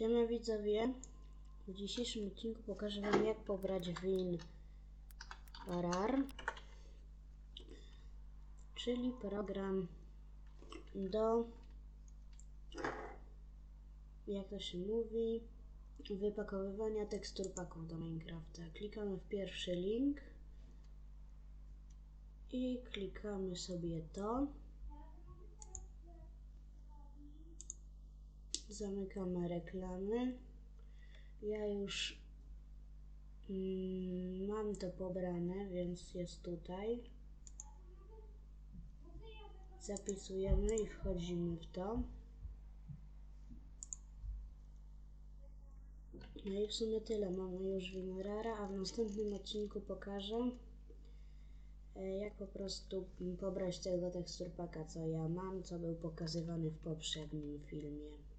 Siema widzowie, w dzisiejszym odcinku pokażę wam jak pobrać win RAR, czyli program do, jak to się mówi, wypakowywania tekstur paków do Minecrafta. Klikamy w pierwszy link i klikamy sobie to. Zamykamy reklamy. Ja już mm, mam to pobrane, więc jest tutaj. Zapisujemy i wchodzimy w to. No i w sumie tyle. Mamy już Winrara, a w następnym odcinku pokażę e, jak po prostu pobrać tego teksturpaka, co ja mam, co był pokazywany w poprzednim filmie.